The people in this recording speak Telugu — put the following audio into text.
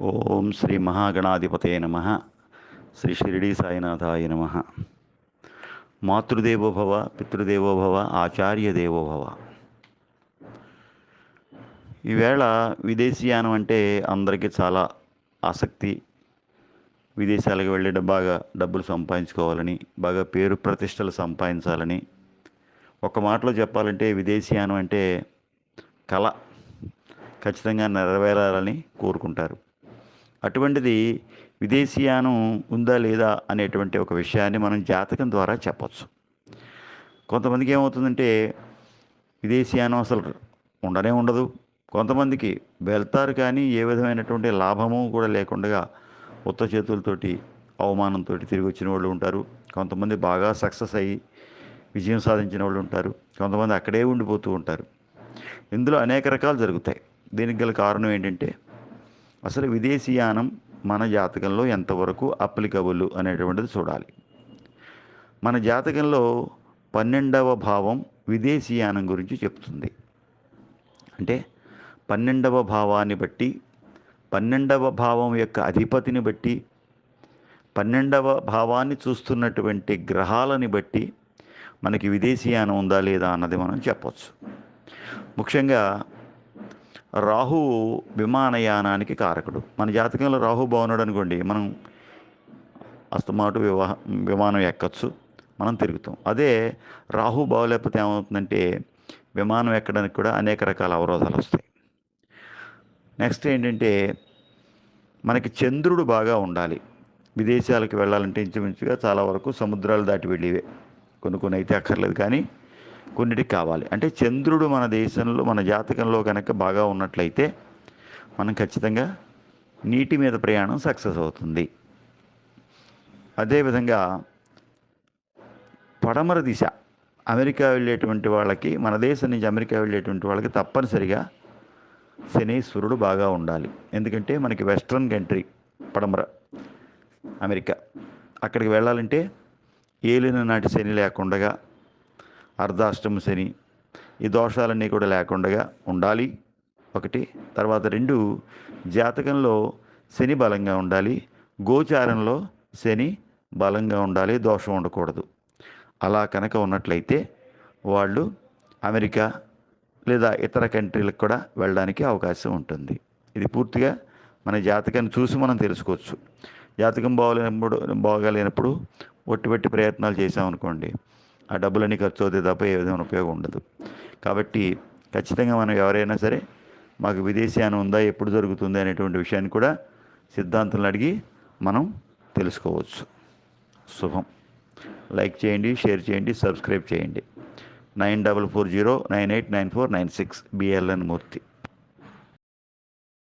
ఓం శ్రీ మహాగణాధిపతే నమ. శ్రీ షిరిడి సాయినాథాయ నమ. మాతృదేవోభవ పితృదేవోభవ ఆచార్య దేవోభవ ఈవేళ విదేశీయానం అంటే అందరికీ చాలా ఆసక్తి. విదేశాలకు వెళ్ళి బాగా డబ్బులు సంపాదించుకోవాలని బాగా పేరు ప్రతిష్టలు సంపాదించాలని. ఒక మాటలో చెప్పాలంటే విదేశీయానం అంటే కళ. ఖచ్చితంగా నెరవేరాలని కోరుకుంటారు. అటువంటిది విదేశీయానం ఉందా లేదా అనేటువంటి ఒక విషయాన్ని మనం జాతకం ద్వారా చెప్పచ్చు. కొంతమందికి ఏమవుతుందంటే విదేశీయానం అసలు ఉండనే ఉండదు. కొంతమందికి వెళ్తారు కానీ ఏ విధమైనటువంటి లాభము కూడా లేకుండా ఉత్త చేతులతోటి అవమానంతో తిరిగి వచ్చిన వాళ్ళు ఉంటారు. కొంతమంది బాగా సక్సెస్ అయ్యి విజయం సాధించిన వాళ్ళు ఉంటారు. కొంతమంది అక్కడే ఉండిపోతూ ఉంటారు. ఇందులో అనేక రకాలు జరుగుతాయి. దీనికి గల కారణం ఏంటంటే అసలు విదేశీయానం మన జాతకంలో ఎంతవరకు అప్లికబుల్ అనేటువంటిది చూడాలి. మన జాతకంలో పన్నెండవ భావం విదేశీయానం గురించి చెప్తుంది. అంటే పన్నెండవ భావాన్ని బట్టి పన్నెండవ భావం యొక్క అధిపతిని బట్టి పన్నెండవ భావాన్ని చూస్తున్నటువంటి గ్రహాలని బట్టి మనకి విదేశీయానం ఉందా లేదా అన్నది మనం చెప్పచ్చు. ముఖ్యంగా రాహు విమానయానానికి కారకుడు. మన జాతకంలో రాహు బాగున్నాడు అనుకోండి మనం అస్తమాటు వివాహ విమానం ఎక్కచ్చు మనం తిరుగుతాం. అదే రాహు బాగోలేకపోతే ఏమవుతుందంటే విమానం ఎక్కడానికి కూడా అనేక రకాల అవరోధాలు వస్తాయి. నెక్స్ట్ ఏంటంటే మనకి చంద్రుడు బాగా ఉండాలి. విదేశాలకు వెళ్ళాలంటే ఇంచుమించుగా చాలా వరకు సముద్రాలు దాటి వెళ్ళేవే. కొన్ని కొన్ని అయితే అక్కర్లేదు కానీ కొన్నిటికి కావాలి. అంటే చంద్రుడు మన దేశంలో మన జాతకంలో కనుక బాగా ఉన్నట్లయితే మనం ఖచ్చితంగా నీటి మీద ప్రయాణం సక్సెస్ అవుతుంది. అదేవిధంగా పడమర దిశ అమెరికా వెళ్ళేటువంటి వాళ్ళకి మన దేశం నుంచి అమెరికా వెళ్ళేటువంటి వాళ్ళకి తప్పనిసరిగా శనీశ్వరుడు బాగా ఉండాలి. ఎందుకంటే మనకి వెస్ట్రన్ కంట్రీ పడమర అమెరికా. అక్కడికి వెళ్ళాలంటే ఏలిన నాటి శని లేకుండా అర్ధాష్టమ శని. ఈ దోషాలన్నీ కూడా లేకుండా ఉండాలి. ఒకటి తర్వాత రెండు జాతకంలో శని బలంగా ఉండాలి. గోచారంలో శని బలంగా ఉండాలి. దోషం ఉండకూడదు. అలా కనుక ఉన్నట్లయితే వాళ్ళు అమెరికా లేదా ఇతర కంట్రీలకు కూడా వెళ్ళడానికి అవకాశం ఉంటుంది. ఇది పూర్తిగా మన జాతకాన్ని చూసి మనం తెలుసుకోవచ్చు. జాతకం బాగోలేనప్పుడు బాగాలేనప్పుడు ఒట్టి పెట్టి ప్రయత్నాలు చేసామనుకోండి ఆ డబ్బులన్నీ ఖర్చు అవుతాయి తప్ప ఏ విధమైన ఉపయోగం ఉండదు. కాబట్టి ఖచ్చితంగా మనం ఎవరైనా సరే మాకు విదేశీయానం ఉందా ఎప్పుడు జరుగుతుంది అనేటువంటి విషయాన్ని కూడా సిద్ధాంతం అడిగి మనం తెలుసుకోవచ్చు. శుభం. లైక్ చేయండి షేర్ చేయండి సబ్స్క్రైబ్ చేయండి. Nine double four zero nine eight nine four nine six BLN Murthy.